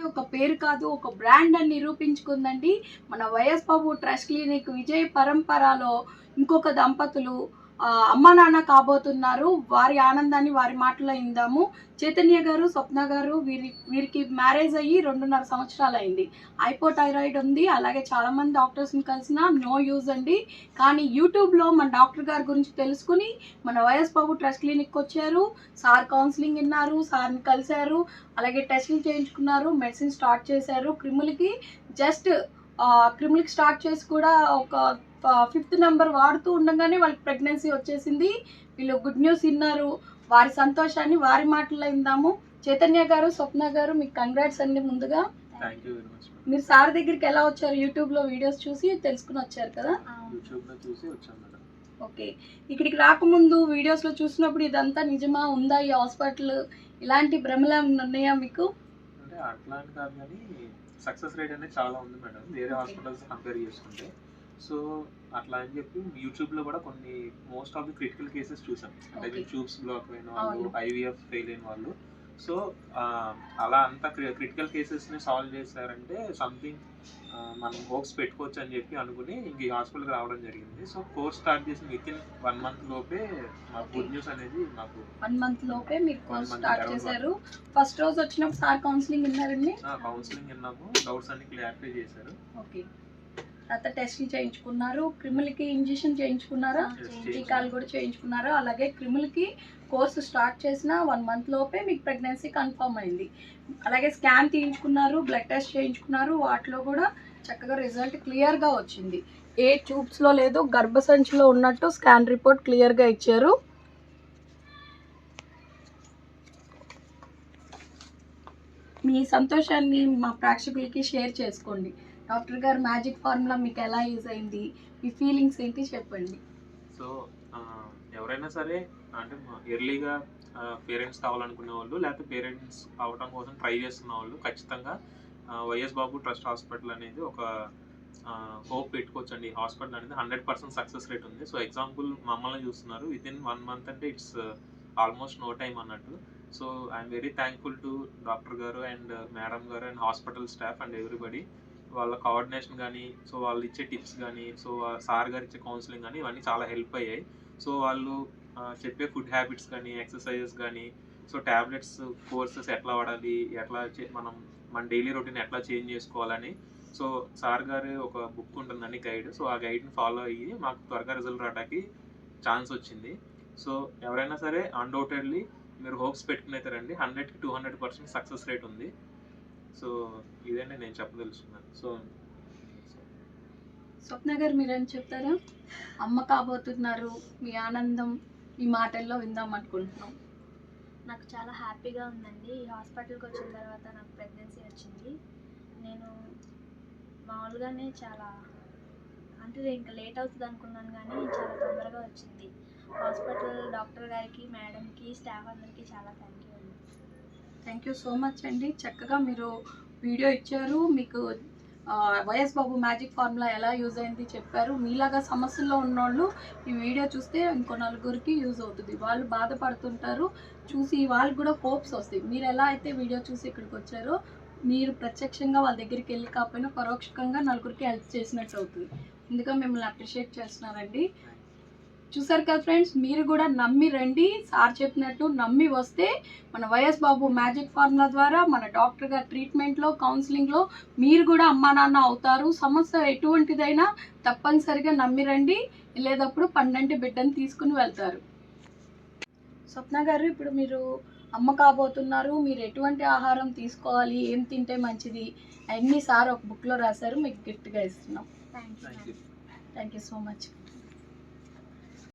ఒక పేరు కాదు ఒక బ్రాండ్ అని నిరూపించుకుందండి. మన వైఎస్ బాబు ట్రస్ట్ క్లినిక్ విజయ పరంపరలో ఇంకొక దంపతులు అమ్మ నాన్న కాబోతున్నారు. వారి ఆనందాన్ని వారి మాటలో ఇందాము. చైతన్య గారు స్వప్న గారు వీరి వీరికి మ్యారేజ్ అయ్యి రెండున్నర సంవత్సరాలు అయింది హైపోథైరాయిడ్ ఉంది. అలాగే చాలామంది డాక్టర్స్ని కలిసిన నో యూజ్ అండి. కానీ యూట్యూబ్లో మన డాక్టర్ గారి గురించి తెలుసుకుని మన వైఎస్ బాబు ట్రస్ట్ క్లినిక్కి వచ్చారు. సార్ కౌన్సిలింగ్ విన్నారు. సార్ని కలిశారు. అలాగే టెస్టులు చేయించుకున్నారు. మెడిసిన్ స్టార్ట్ చేశారు. క్రిములకి జస్ట్ క్రిములకి స్టార్ట్ చేసి కూడా ఒక ఫిఫ్త్ నెంబర్ వాడుతూ ఉండగానే వాళ్ళకి ప్రెగ్నెన్సీ వచ్చేసింది. వీళ్ళు గుడ్ న్యూస్ విన్నారు. వారి సంతోషాన్ని వారి మాటల్లో ఇందాము చైతన్య గారు స్వప్న గారు మీకు కంగ్రాట్స్ అండి ముందుగా. మీరు సార్ దగ్గరికి ఎలా వచ్చారు? యూట్యూబ్లో వీడియోస్ చూసి తెలుసుకుని వచ్చారు కదా? ఓకే ఇక్కడికి రాకముందు వీడియోస్లో చూసినప్పుడు ఇదంతా నిజమా? ఉందా ఈ హాస్పిటల్ ఇలాంటి భ్రమలు ఉన్నాయా మీకు? అంటే అట్లా అని కాదు కానీ సక్సెస్ రేట్ అనేది చాలా ఉంది మేడం. వేరే. హాస్పిటల్స్ కంపేర్ చేసుకుంటే. సో అట్లా అని చెప్పి యూట్యూబ్లో కూడా కొన్ని most of the critical cases చూసాం. అంటే. ట్యూబ్స్ బ్లాక్ అయిన వాళ్ళు. ఐవీఎఫ్ ఫెయిల్ అయిన వాళ్ళు. సో అలా అంత క్రిటికల్ కేసెస్ని సాల్వ్ చేశారంటే సంథింగ్ మనం హోప్స్ పెట్టుకోవచ్చు అని చెప్పి అనుకుని ఇంక హాస్పిటల్కి రావడం జరిగింది. సో కోర్స్ స్టార్ట్ చేసిన విత్ ఇన్ వన్ మంత్ లోపే మాకు Okay. గుడ్ న్యూస్ అనేది మాకు వన్ మంత్ లోపే మీరు కోర్స్ స్టార్ట్ చేశారు. ఫస్ట్ రోజు వచ్చినప్పుడు సార్ కౌన్సిలింగ్ విన్నారండి? కౌన్సిలింగ్ విన్నాము. డౌట్స్ అన్ని క్లారిఫై చేశారు. ఓకే. తర్వాత టెస్ట్లు చేయించుకున్నారు క్రిములకి ఇంజెక్షన్ చేయించుకున్నారా టీకాలు కూడా చేయించుకున్నారు అలాగే క్రిములకి కోర్సు స్టార్ట్ చేసిన వన్ మంత్ లోపే మీకు ప్రెగ్నెన్సీ కన్ఫర్మ్ అయింది. అలాగే స్కాన్ తీయించుకున్నారు బ్లడ్ టెస్ట్ చేయించుకున్నారు వాటిలో కూడా చక్కగా రిజల్ట్ క్లియర్గా వచ్చింది. ఏ ట్యూబ్స్లో లేదు గర్భసంచిలో ఉన్నట్టు స్కాన్ రిపోర్ట్ క్లియర్గా ఇచ్చారు. మీ సంతోషాన్ని మా ప్రేక్షకులకి షేర్ చేసుకోండి. డాక్టర్ గారు మ్యాజిక్ ఫార్ములా మీకు ఎలా యూజ్ అయింది? మీ ఫీలింగ్స్ ఏంటి చెప్పండి. సో ఎవరైనా సరే అంటే ఎర్లీగా పేరెంట్స్ కావాలనుకునే వాళ్ళు లేకపోతే పేరెంట్స్ అవడం కోసం ట్రై చేస్తున్న వాళ్ళు ఖచ్చితంగా వైఎస్ బాబు ట్రస్ట్ హాస్పిటల్ అనేది ఒక హోప్ పెట్టుకోవచ్చు అండి హాస్పిటల్ అనేది హండ్రెడ్ పర్సెంట్ సక్సెస్ రేట్ ఉంది. సో ఎగ్జాంపుల్ మమ్మల్ని చూస్తున్నారు. విత్ ఇన్ వన్ మంత్ అంటే ఇట్స్ ఆల్మోస్ట్ నో టైం అన్నట్టు. So I'm very thankful to doctor గారు అండ్ మేడం uh, గారు and hospital staff and everybody వాళ్ళ కోఆర్డినేషన్ కానీ సో వాళ్ళు ఇచ్చే టిప్స్ కానీ సో సార్ గారు ఇచ్చే కౌన్సిలింగ్ కానీ ఇవన్నీ చాలా హెల్ప్ అయ్యాయి. సో వాళ్ళు చెప్పే ఫుడ్ హ్యాబిట్స్ కానీ ఎక్సర్సైజెస్ కానీ సో ట్యాబ్లెట్స్ కోర్సెస్ ఎట్లా వాడాలి ఎట్లా చే- మనం మన డైలీ రొటీన్ ఎట్లా చేంజ్ చేసుకోవాలని సో సార్ గారు ఒక బుక్ ఉంటుందండి గైడ్ సో ఆ గైడ్ని ఫాలో అయ్యి మాకు త్వరగా రిజల్ట్ రావడానికి ఛాన్స్ వచ్చింది. సో ఎవరైనా సరే అన్డౌటెడ్లీ మీరు హోప్స్ పెట్టుకుని రండి. హండ్రెడ్కి two hundred percent success rate ఉంది. సో ఇదండి నేను చెప్పదలుచుకున్నాను. సో స్వప్న గారు మీరేం చెప్తారా? అమ్మ కాబోతున్నారు మీ ఆనందం మీ మాటల్లో విందాం అనుకుంటున్నాం. నాకు చాలా హ్యాపీగా ఉందండి. ఈ హాస్పిటల్కి వచ్చిన తర్వాత నాకు ప్రెగ్నెన్సీ వచ్చింది. నేను మామూలుగానే చాలా అంటే ఇంకా లేట్ అవుతుంది అనుకున్నాను కానీ చాలా తొందరగా వచ్చింది. హాస్పిటల్ డాక్టర్ గారికి మేడంకి స్టాఫ్ అందరికీ చాలా thank you thank you so much అండి. చక్కగా మీరు వీడియో ఇచ్చారు. మీకు వైఎస్ బాబు మ్యాజిక్ ఫార్ములా ఎలా యూజ్ అయింది చెప్పారు. మీలాగా సమస్యల్లో ఉన్నోళ్ళు ఈ వీడియో చూస్తే ఇంకో నలుగురికి యూజ్ అవుతుంది. వాళ్ళు బాధపడుతుంటారు. చూసి వాళ్ళకి కూడా హోప్స్ వస్తాయి. మీరు ఎలా అయితే వీడియో చూసి ఇక్కడికి వచ్చారో మీరు ప్రత్యక్షంగా వాళ్ళ దగ్గరికి వెళ్ళి కాకపోయినా పరోక్షంగా నలుగురికి హెల్ప్ చేసినట్టు అవుతుంది. అందుకే మిమ్మల్ని అప్రిషియేట్ చేస్తున్నారండి చూసారు కదా ఫ్రెండ్స్? మీరు కూడా నమ్మి రండి. సార్ చెప్పినట్టు నమ్మి వస్తే మన వైఎస్ బాబు మ్యాజిక్ ఫార్ములా ద్వారా మన డాక్టర్ గారి ట్రీట్మెంట్లో కౌన్సిలింగ్లో మీరు కూడా అమ్మా నాన్న అవుతారు. సమస్య ఎటువంటిదైనా తప్పనిసరిగా నమ్మి రండి. వెళ్ళేటప్పుడు పండంటి బిడ్డని తీసుకుని వెళ్తారు. స్వప్న గారు ఇప్పుడు మీరు అమ్మ కాబోతున్నారు. మీరు ఎటువంటి ఆహారం తీసుకోవాలి? ఏం తింటే మంచిది? అన్నీ సార్ ఒక బుక్లో రాశారు. మీకు గిఫ్ట్గా ఇస్తున్నాం. Thank you so much